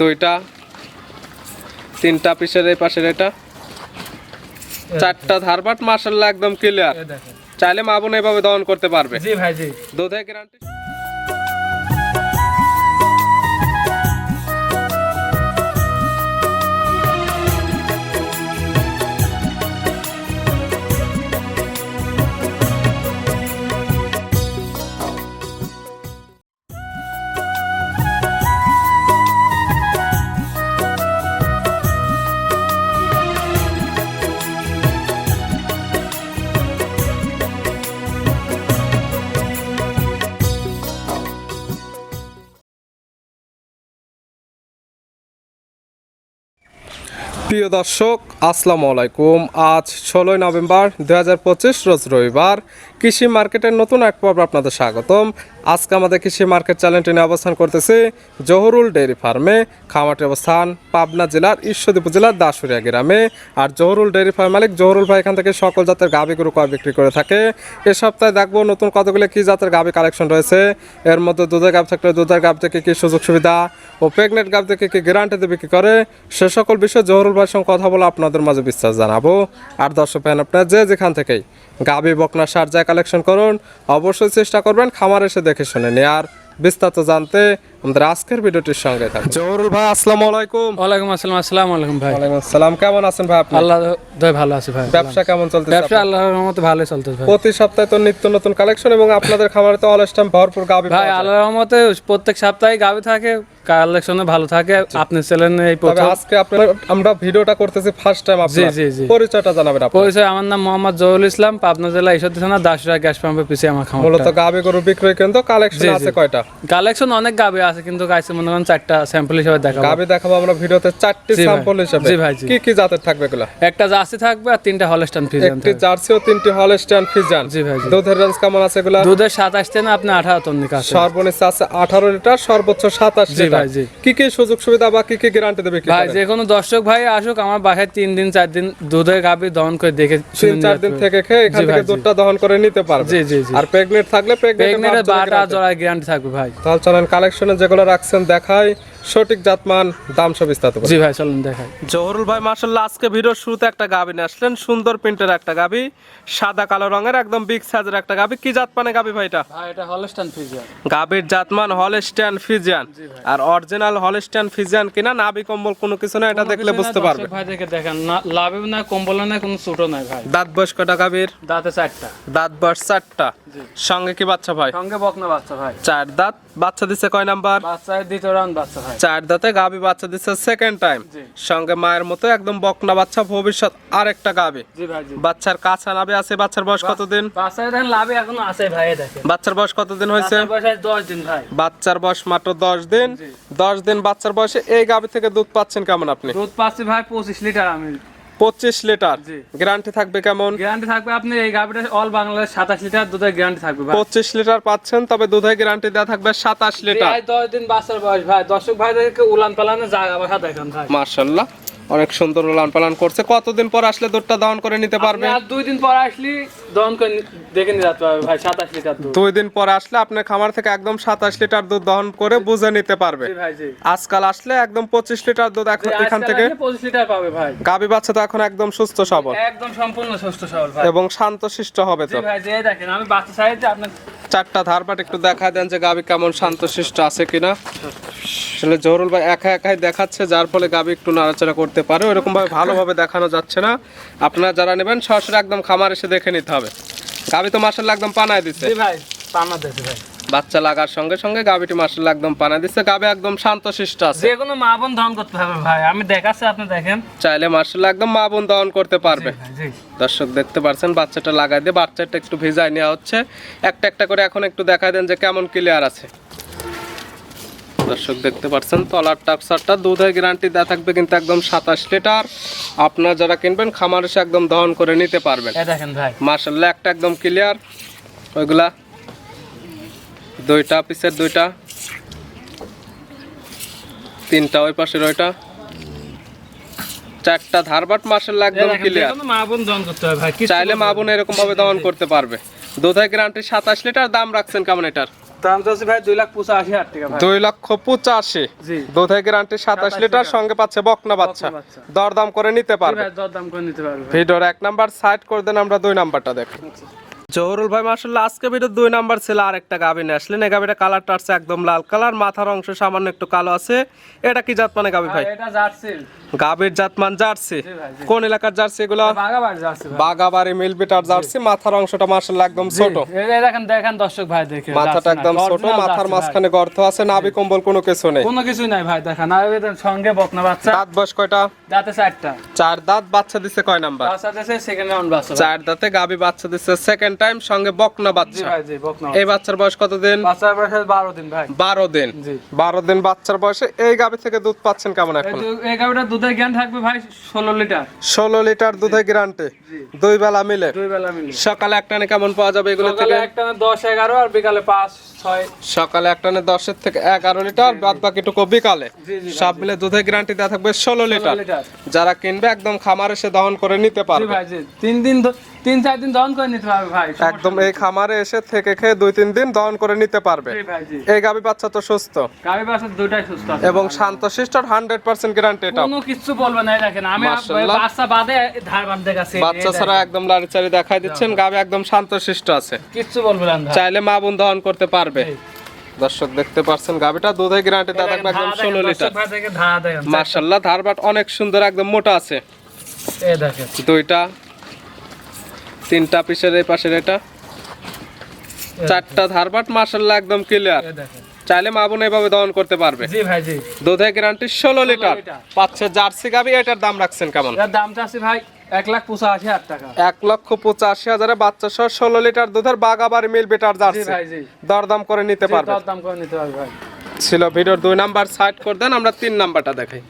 দুইটা তিনটা পিসের এই পাশের এটা। চারটা ধারবাট মার্শাল্লাহ একদম ক্লিয়ার চাইলে মা বোন এইভাবে দহন করতে পারবে। জি ভাই জি। দুধের গ্যারান্টি প্রিয় দর্শক আসসালামু আলাইকুম। আজ ষোলোই নভেম্বর দু হাজার পঁচিশ রোজ রবিবার। কৃষি মার্কেটের নতুন এক পর্ব আপনাদের স্বাগতম। আজকে আমাদের কৃষি মার্কেট চ্যানেলটি নিয়ে অবস্থান করতেছে জহুরুল ডেয়ারি ফার্মে। খামারটি অবস্থান পাবনা জেলার ঈশ্বরদী উপজেলার দাসুরিয়া গ্রামে। আর জহুরুল ডেয়ারি ফার্ম মালিক জহুরুল ভাই এখান থেকে সকল জাতের গাভী গরু কয় বিক্রি করে থাকে। এ সপ্তাহে দেখব নতুন কতগুলো কী জাতের গাভী কালেকশন রয়েছে। এর মধ্যে দুধের গাভ থাকলে দুধের গাভ থেকে কি সুযোগ সুবিধা ও প্রেগনেন্ট গাভ থেকে কি গ্যারান্টিতে বিক্রি করে, সে সকল বিষয়ে জহুরুল ভাইয়ের সঙ্গে কথা বলে আপনাদের মাঝে বিশ্বাস জানাব। আর দর্শক ফ্যান আপনার যে যেখান থেকেই গাভী বকনা সার যা কালেকশন করুন। অবশ্যই চেষ্টা করবেন খামার এসে দেখে শুনে আর বিস্তারিত জানতে আমাদের আজকের ভিডিওটির সঙ্গে থাকুন। জহুরুল ভাই আসসালামু আলাইকুম। ওয়ালাইকুম আসসালাম আসসালামু আলাইকুম ভাই। ওয়ালাইকুম আসসালাম কেমন আছেন ভাই আপনি? আল্লাহ দয় ভালো আছে ভাই ব্যবসা কেমন চলতেছে ব্যবসা আল্লাহর রহমতে চলতেছে ভাই। প্রতি সপ্তাহে তো নিত্য নতুন কালেকশন এবং আপনাদের খামারে তো অলস টাইম ভরপুর গাভী ভাই আল্লাহর রহমতে প্রত্যেক সপ্তাহে গাবি থাকে কালেকশনে ভালো থাকে আপনি ছিলেন এই প্রথম আজকে আপনার আমরা ভিডিওটা করতেছি ফার্স্ট টাইম আপনার। জি, জি। পরিচয়টা জানাবেন আপনি পরিচয় আমার নাম মোহাম্মদ জহুল ইসলাম পাবনা জেলা ঈশ্বরদী থানা দাসুরা গ্যাস পাম্পের পিছিয়ে আমার খামার মূলত গাভী গরু বিক্রয় কেন্দ্র কালেকশন। আছে কয়টা? কালেকশন অনেক গাবি আছে। কিন্তু গাইছে মনে করেন চারটা স্যাম্পল হিসেবে দেখাবো। দেখাবো আমরা ভিডিওতে চারটি স্যাম্পল হিসেবে। জি ভাই, কি কি জাতের থাকবে এগুলা? একটা জার্সি থাকবে আর তিনটা হলস্টান ফ্রিজিয়ান একটি জার্সি ও তিনটি হলস্টাইন ফিজান জি ভাই, দুধের রেঞ্জ কেমন আছে এগুলা? দুধের সাতাশ থেকে আপনি আঠারো তন্নিক আছে। সর্বনিম্ন আছে আঠারো লিটার সর্বোচ্চ সাতাশ জি লিটার। ভাই, জি। কি কি সুযোগ সুবিধা বা কি কি গ্যারান্টি দেবে কি ভাই যে কোনো দর্শক ভাই আসুক আমার বাসায় তিন দিন চার দিন দুধের গাবি দহন করে দেখে তিন শুনে চার দিন থেকে খেয়ে এখান থেকে দুধটা দহন করে নিতে পারবে। জি জি আর প্রেগনেন্ট থাকলে জোড়ায় গ্যারান্টি থাকবে ভাই। তাহলে চলেন কালেকশনে যেগুলো রাখছেন দেখাই। সঠিক জাতমান দাম সব বিস্তারিত জি ভাই চলুন দেখাই। জহরুল ভাই মার্শাল্লাহ আজকে ভিডিওর শুরুতে একটা গাবি নিয়ে আসলেন। সুন্দর প্রিন্টের একটা গাবি সাদা কালো রঙের একদম বিগ সাইজের একটা গাবি। কি জাত মানে গাবি ভাইটা ভাই এটা হলস্টান ফিজিয়ান গাবির জাতমান হলস্টিয়ান ফিজিয়ান আর অরিজিনাল হলস্টিয়ান ফিজিয়ান কিনা নাবি কম্বল কোনো কিছু না এটা দেখলে বুঝতে পারবে। ভাই দেখে দেখেন না লাভে না কম্বল না কোনো ছোটো নাই ভাই। দাঁত বয়স কটা গাবির? দাঁতে চারটা। দাঁত বয়স চারটা। সঙ্গে কি বাচ্চা ভাই? সঙ্গে বকনা বাচ্চা ভাই। চার দাঁত। বাচ্চা দিচ্ছে কয় নাম্বার? বাচ্চা দ্বিতীয় রাউন্ড বাচ্চা ভাই। চার দাঁতে গাবি বাচ্চা দিচ্ছে সেকেন্ড টাইম সঙ্গে মায়ের মতো একদম বকনা বাচ্চা ভবিষ্যৎ আরেকটা গাবি। জি বাচ্চার কাছা লাভে আছে? বাচ্চার বয়স কতদিন? লাভে এখনও আছে ভাই দেখেন। বাচ্চার বয়স কতদিন হয়েছে? বাচ্চার বয়স আজ দশ দিন ভাই। বাচ্চার বয়স মাত্র দশ দিন। দশ দিন বাচ্চার বয়সে এই গাবি থেকে দুধ পাচ্ছেন কেমন আপনি? দুধ পাচ্ছি ভাই পঁচিশ লিটার আমি। পঁচিশ লিটার। জি। গ্যারান্টি থাকবে কেমন? গ্যারান্টি থাকবে আপনি এই গাভিটা অল বাংলাদেশ সাতাশ লিটার দুধের গ্যারান্টি থাকবে পঁচিশ লিটার পাচ্ছেন তবে দুধের গ্যারান্টি দেওয়া থাকবে সাতাশ লিটার। দশ দিন বাসার বয়স ভাই। দর্শক ভাইদেরকে উলান পালানে জায়গা বসা দেখেন ভাই। মার্শাল্লাহ। অনেক সুন্দর লালন পালন করছে। কতদিন পর আসলে দুধটা দহন করে নিতে পারবে আর দুই দিন পর আসলি দহন করে দেখে নিয়ে যেতে পারবে ভাই সাতাশ লিটার দুধ। দুই দিন পর আসলে আপনার খামার থেকে একদম সাতাশ লিটার দুধ দহন করে বুঝে নিতে পারবে। আজকাল আসলে একদম পঁচিশ লিটার দুধ এখন এখান থেকে আসলে পঁচিশ লিটার পাবে ভাই। গাভী বাচ্চা তো এখন একদম সুস্থ সবল। একদম সম্পূর্ণ সুস্থ সবল ভাই। এবং শান্তশিষ্ট হবে জি তো ভাই যে দেখেন আমি বাচ্চা সাইজে আপনার চারটা ধারবাট একটু দেখা দেন যে গাবি কেমন শান্তশিষ্ট আছে কিনা। আসলে জহরুল ভাই একা একাই দেখাচ্ছে, যার ফলে গাবি একটু নাড়াচাড়া করতে পারে। ওরকম ভাবে ভালোভাবে দেখানো যাচ্ছে না। আপনারা যারা নেবেন, সরাসরি একদম খামার এসে দেখে নিতে হবে। গাবি তো মাসাল্লাহ একদম পানায় দিচ্ছে ভাই, পানা দিচ্ছে ভাই। বাচ্চা লাগার সঙ্গে সঙ্গে গাবিটি মাসাল্লাহ একদম পানা দিচ্ছে গাবে একদম শান্ত শিষ্ট আছে। যে কোনো মা বোন দহন করতে হবে ভাই। আমি দেখাচ্ছি আপনি দেখেন। চাইলে মাসাল্লাহ একদম মা বোন দহন করতে পারবে। দর্শক দেখতে পারছেন বাচ্চাটা লাগাই দিয়ে বাচ্চাটা একটু ভিজায় নেওয়া হচ্ছে। একটা একটা করে এখন একটু দেখাই দেন যে কেমন ক্লিয়ার আছে। দর্শক দেখতে পাচ্ছেন তলার টাপসারটা দুধের গ্যারান্টি দেওয়া থাকবে কিন্তু একদম সাতাশ লিটার। আপনারা যারা কিনবেন খামার এসে একদম দহন করে নিতে পারবেন। এই দেখেন ভাই। মার্শাল্লাহ একটা একদম ক্লিয়ার ওইগুলা দুইটা পিসের দুইটা। তিনটা ওই পাশের ওইটা। চারটা ধারবাট এই একদম ক্লিয়ার চাইলে মা বোন এরকম ভাবে দহন করতে পারবে। দুধের গ্যারান্টি সাতাশ লিটার দাম রাখছেন কেমন এটার? ভাই দুই লাখ পঁচাশি হাজার টাকা ভাই। লক্ষ পঁচাশি। জি। দুধে গ্যারান্টি সাতাশ লিটার লিটার। সঙ্গে পাচ্ছে বকনা বাচ্চা। বাচ্চা। দরদাম করে নিতে পারবে ভাই দরদাম করে নিতে পারবে ভাই। ভিডিওর এক নাম্বার সাইড করে দেন আমরা দুই নাম্বারটা দেখি। জহরুল ভাই মার্শাল্লাহ আজকে ভিডিও দুই নাম্বার ছিল আর একটা গাবি নিয়ে আসলেন। এই গাবিটা কালারটা আছে একদম লাল কালার মাথার অংশ সামান্য একটু কালো আছে। এটা কি জাত মানে গাবি ভাই? এটা জার্সি। গাবির জাতমান জার্সি। জি ভাই, কোন এলাকার জার্সি এগুলো? বাগাবার জার্সি বাগাবাড়ি মিলবিটার জার্সি মাথার অংশটা মার্শাল্লাহ একদম ছোট। এই দেখেন দেখেন দর্শক ভাই দেখে মাথাটা একদম ছোট মাথার মাঝখানে গর্ত আছে নাভি কম্বল কোনো কিছু নেই। কোনো কিছুই নাই ভাই দেখেন আর সঙ্গে বকনা বাচ্চা। দাঁত বয়স কয়টা? যাতে চারটা। চার দাঁত বাচ্চা দিছে কয় নাম্বার? বাচ্চা দেশে সেকেন্ড রাউন্ড বাচ্চা চার দাঁতে গাবি বাচ্চা দিচ্ছে সেকেন্ড টাইম সঙ্গে বকনা বাচ্চা। এই বাচ্চার বয়স বাচ্চার বয়স বারো দিন ভাই। বারো দিন। জি। বারো দিন বাচ্চার বয়সে এই গাবি থেকে দুধ পাচ্ছেন কেমন এখন? এই দুধের থাকবে ভাই ষোলো লিটার। ষোলো লিটার দুধে গ্যারান্টি। দুই বেলা মিলে। দুই বেলা মিলে। সকালে একটানে কেমন পাওয়া যাবে এগুলো সকালে থেকে? একটা দশ এগারো আর বিকালে পাঁচ ছয়। সকালে একটানে দশের থেকে এগারো লিটার বাদ বাকিটুকু বিকালে। সব মিলে দুধে গ্যারান্টি দেওয়া থাকবে ষোলো লিটার। লিটার। যারা কিনবে একদম খামার এসে দহন করে নিতে জি পারবে। ভাই জি। তিন দিন তিন চার দিন দহন করে নিতে পারবে ভাই একদম এই খামারে এসে থেকে খেয়ে দুই তিন দিন দহন করে নিতে পারবে। এই গাবি বাচ্চা তো সুস্থ। গাভি বাচ্চা দুটাই সুস্থ এবং শান্ত শিষ্টর হান্ড্রেড পার্সেন্ট গ্যারান্টি এটা কোনো কিছু বলবে না দেখেন আমি বাচ্চা বাদে ধার বাদ দেখাচ্ছি বাচ্চা ছাড়া একদম লাড়ি চাড়ি দেখাই দিচ্ছেন গাবি একদম শান্ত শিষ্ট আছে। কিচ্ছু বলবে না চাইলে মা বোন দহন করতে পারবে। দর্শক দেখতে পাচ্ছেন গাবিটা দুধে গ্যারান্টি থাকবে একদম ধারা ষোলো দেখেন, লিটার। ধারা ধারবাট অনেক সুন্দর একদম মোটা আছে। এই দেখেন। দুইটা তিনটা পিসের এই পাশের এটা। চারটা ধারবাট মার্শাল্লাহ একদম ক্লিয়ার চাইলে মা বোন এভাবে দহন করতে পারবে। জি ভাই জি। দুধে গ্যারান্টি ষোলো লিটার। পাচ্ছে জার্সি গাবি এটার দাম রাখছেন কেমন? এর দামটা আছে ভাই এক লাখ পঁচাশি হাজার টাকা। এক লক্ষ পঁচাশি হাজারে বাচ্চা সহ ষোলো লিটার দুধের বাগাবাড়ি মিল বেটার জার্সি। দরদাম করে নিতে পারবে। দাম করে নিতে পারবে ভাই। ছিল ভিডিওর দুই নাম্বার সাইড করে দেন আমরা তিন নাম্বারটা দেখাই।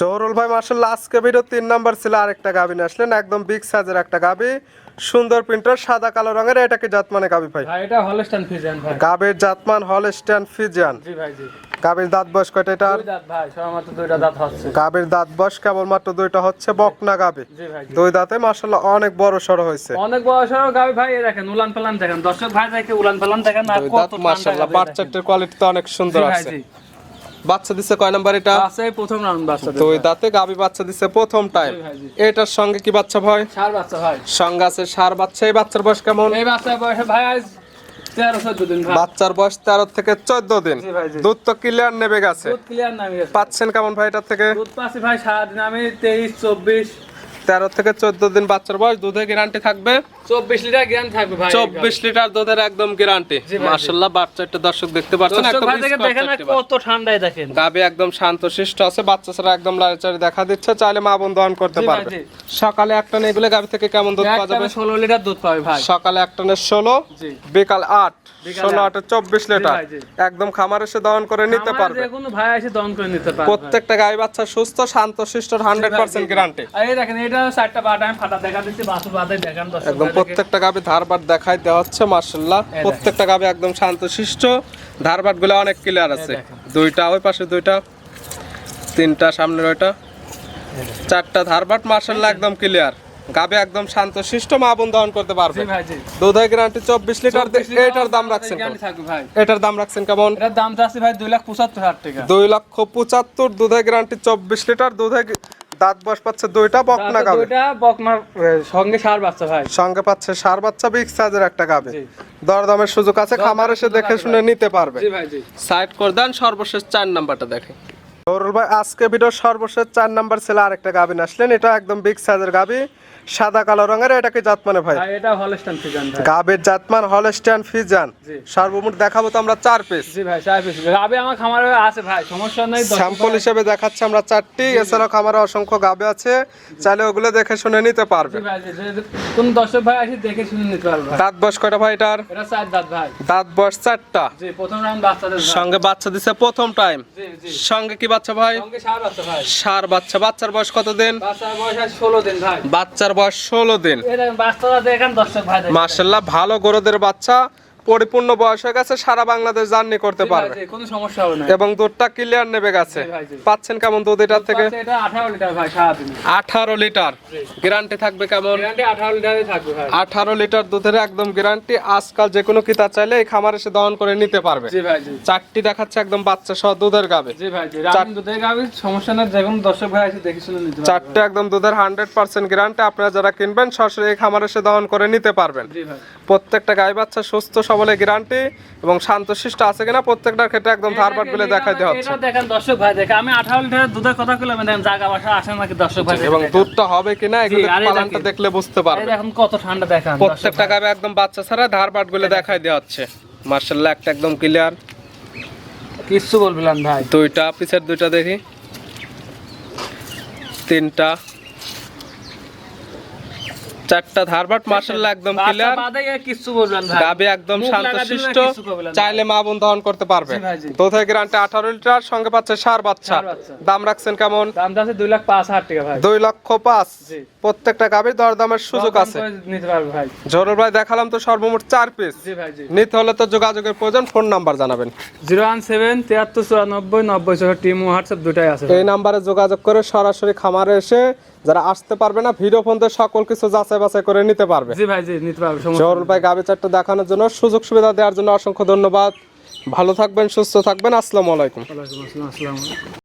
জহরুল ভাই মার্শাল্লাহ আজকে ভিডিও তিন নাম্বার ছিল আরেকটা গাবি নিয়ে আসলেন একদম বিগ সাইজের একটা গাবি। সুন্দর প্রিন্টার সাদা কালো রঙের এটা কি জাতমানে গাবি ভাই। ভাই এটা হলস্টাইন ফিজিয়ান ভাই। গাবির জাতমান হল স্ট্যান্ড ফিজিয়ান। জি ভাই জি। গাবির দাঁত বয়স কয়টা এটার? দুই দাঁত ভাই সবার মাত্র দুইটা দাঁত হচ্ছে। গাবির দাঁত বয়স কেবলমাত্র দুইটা হচ্ছে বকনা গাবি জি ভাই দুই দাঁতে মার্শাল্লাহ অনেক বড় সড়ো হয়েছে। অনেক বয়সের গাবি ভাই এই দেখেন উলান পালান দেখেন। দর্শক ভাই দেখে উলান পালান দেখেন আর কত দাঁত মার্শাল্লাহ বাচ্চাটার কোয়ালিটি তো অনেক সুন্দর ভাই আছে। জি। বাচ্চা দিছে কয় নাম্বার এটা? বাচ্চাই প্রথম রাউন্ড বাচ্চা দুই দাঁতে গাবি বাচ্চা দিছে প্রথম টাইম। এটার সঙ্গে কি বাচ্চা ভয়? সার বাচ্চা ভাই। সঙ্গে আছে সার বাচ্চা। এই বাচ্চার বয়স কেমন? এই বাচ্চার বয়সে ভাই আজ বাচ্চার বয়স তেরো থেকে চোদ্দ দিন। দুধ তো ক্লিয়ার নেবে গেছে। পাচ্ছেন কেমন ভাই এটার থেকে? দুধ পাচ্ছি ভাই সারাদিন আমি তেইশ চব্বিশ তেরো থেকে চোদ্দ দিন বাচ্চার বয়স দুধে গ্যারান্টি থাকবে। চব্বিশ লিটার জ্ঞান থাকবে ভাই। চব্বিশ লিটার দুধের একদম গ্যারান্টি। মার্শাল্লাহ বাচ্চা একটা দর্শক দেখতে পাচ্ছেন একদম কত ঠান্ডায় দেখেন। গাবি একদম আছে বাচ্চা ছাড়া একদম লাড়াচাড়ি দেখা দিচ্ছে চাইলে মা বোন দহন করতে পারবে। সকালে একটা গাবি থেকে কেমন দুধ পাওয়া যাবে? ষোলো লিটার দুধ পাবে ভাই। সকালে একটা নে ষোলো বিকাল আট ষোলো আট। আটে চব্বিশ লিটার। একদম খামার এসে দহন করে নিতে পারবে। ভাই এসে দহন করে নিতে পারবে। প্রত্যেকটা গাই বাচ্চা সুস্থ শান্ত শিষ্ট হান্ড্রেড পার্সেন্ট গ্যারান্টি এই দেখেন এটা চারটা বাটা আমি ফাটা দেখা দিচ্ছি বাসু বাদে দেখান একদম প্রত্যেকটা গাবি ধারবাট দেখাই দেওয়া হচ্ছে মার্শাল্লাহ প্রত্যেকটা গাবি একদম শান্ত শিষ্ট ধারবাটগুলো অনেক ক্লিয়ার আছে। দুইটা ওই পাশে দুইটা তিনটা সামনের ওইটা। চারটা ধারবাট মার্শাল্লাহ একদম ক্লিয়ার গাবি একদম শান্ত শিষ্ট মা বোন দহন করতে পারবে। দুধের গ্যারান্টি চব্বিশ লিটার 24 এটার দাম রাখছেন? এটার দাম রাখছেন কেমন? এটার দাম আছে ভাই দুই লাখ পঁচাত্তর হাজার টাকা। দুই লক্ষ পঁচাত্তর দুধের গ্যারান্টি চব্বিশ লিটার দুধে দাঁত বস পাচ্ছে দুইটা বকনা গাবে। দুইটা বকনা সঙ্গে সার বাচ্চা ভাই। সঙ্গে পাচ্ছে সার বাচ্চা বিগ সাইজের একটা গাবে। দরদামের সুযোগ আছে খামার এসে দেখে শুনে নিতে পারবে। জি ভাই জি। সাইড করে দেন সর্বশেষ চার নাম্বারটা দেখে। সৌরভ ভাই আজকে ভিডিও সর্বশেষ চার নাম্বার ছেলে আরেকটা গাবিন আসলেন। এটা একদম বিগ সাইজের গাবি। সাদা কালো রঙের এটা কি জাতমানে ভাই? এটা হলস্টাইন ফিজান ভাই। গাবের জাতমান হলস্টিয়ান ফিজান। জি। সর্বমোট দেখাবো তো আমরা চার পিস জি ভাই চার পিস গাবে আমার খামারে আছে ভাই সমস্যা নেই স্যাম্পল হিসেবে দেখাচ্ছে আমরা চারটি। এছাড়াও খামারে অসংখ্য গাবে আছে। চাইলে ওগুলো দেখে শুনে নিতে পারবে। ভাই কোন দর্শক ভাই আসি দেখে শুনে নিতে পারবে। দাঁত বয়স কয়টা ভাই এটার? এটা চার দাঁত ভাই। দাঁত বয়স চারটা। জি প্রথম রাউন্ড বাচ্চাদের সঙ্গে বাচ্চা দিছে প্রথম টাইম জি জি। সঙ্গে কি বাচ্চা ভাই? সঙ্গে সার বাচ্চা ভাই। সার বাচ্চা। বাচ্চার বয়স কত দিন বাচ্চার বয়স আছে ষোলো দিন ভাই। বাচ্চার বয়স ষোলো দিন। মার্শাল্লাহ ভালো গরুদের বাচ্চা পরিপূর্ণ বয়স হয়ে গেছে সারা বাংলাদেশ জার্নি করতে পারবে। কোনো সমস্যা হবে না। এবং দুধটা ক্লিয়ার নেবে গেছে। পাচ্ছেন কেমন দুধ এটার থেকে? এটা আঠারো লিটার ভাই সারাদিন। আঠারো লিটার। গ্যারান্টি থাকবে কেমন? গ্যারান্টি আঠারো লিটারই থাকবে ভাই। আঠারো লিটার দুধের একদম গ্যারান্টি আজকাল যে কোনো কিতা চাইলে এই খামার এসে দহন করে নিতে পারবে। জি ভাই জি। চারটি দেখাচ্ছে একদম বাচ্চা সহ দুধের গাবে জি ভাই জি। রানিং দুধের গাবি সমস্যা না যে কোনো দর্শক ভাই আছে দেখে শুনে নিতে পারবে। চারটে একদম দুধের হান্ড্রেড পার্সেন্ট গ্যারান্টি আপনারা যারা কিনবেন সরাসরি এই খামার এসে দহন করে নিতে পারবেন। জি ভাই। প্রত্যেকটা গাই বাচ্চা সুস্থ সবলে গ্যারান্টি এবং শান্তশিষ্ট আছে কিনা প্রত্যেকটার ক্ষেত্রে একদম ধারবাট বলে দেখাই দেওয়া হচ্ছে। এটা দেখেন দর্শক ভাই দেখে আমি আঠারো লিটারের দুধের কথা কইলাম দেখেন জায়গা বাসা আসে নাকি দর্শক ভাই? এবং দুধটা হবে কিনা এগুলো পালানটা দেখলে বুঝতে পারবে দেখেন কত ঠান্ডা দেখান প্রত্যেকটা গাবে একদম বাচ্চা ছাড়া ধার ধারবাটগুলো দেখাই দেওয়া হচ্ছে। মার্শাল্লাহ একটা একদম ক্লিয়ার কিছু বলবিলাম ভাই। দুইটা পিছের দুইটা দেখি। তিনটা। চারটা ধারবাট মার্শাল্লাহ একদম ক্লিয়ার কিচ্ছু বলবেন ভাই। গাবে একদম শান্তশিষ্ট। চাইলে মা বোন দহন করতে পারবে। দুধের আঠারো লিটার সঙ্গে পাচ্ছে সার বাচ্চা। দাম রাখছেন কেমন? দাম আছে লাখ হাজার টাকা ভাই। লক্ষ জি। প্রত্যেকটা গাভীর দরদামের সুযোগ আছে। নিতে পারবে ভাই। জরুর ভাই দেখালাম তো সর্বমোট চার পিস জি ভাই জি। নিতে হলে তো যোগাযোগের প্রয়োজন ফোন নাম্বার জানাবেন। জিরো ওয়ান সেভেন তিয়াত্তর চুরানব্বই নব্বই চৌষট্টি টিম হোয়াটসঅ্যাপ দুটাই আছে। এই নাম্বারে যোগাযোগ করে সরাসরি খামারে এসে যারা আসতে পারবে না ভিডিও ফোন দিয়ে সকল কিছু যাচাই বাছাই করে নিতে পারবে। জি ভাই জি নিতে পারবে জহরুল ভাই গাবে চারটা দেখানোর জন্য সুযোগ সুবিধা দেওয়ার জন্য অসংখ্য ধন্যবাদ। ভালো থাকবেন সুস্থ থাকবেন আসসালামু আলাইকুম। আসসালাম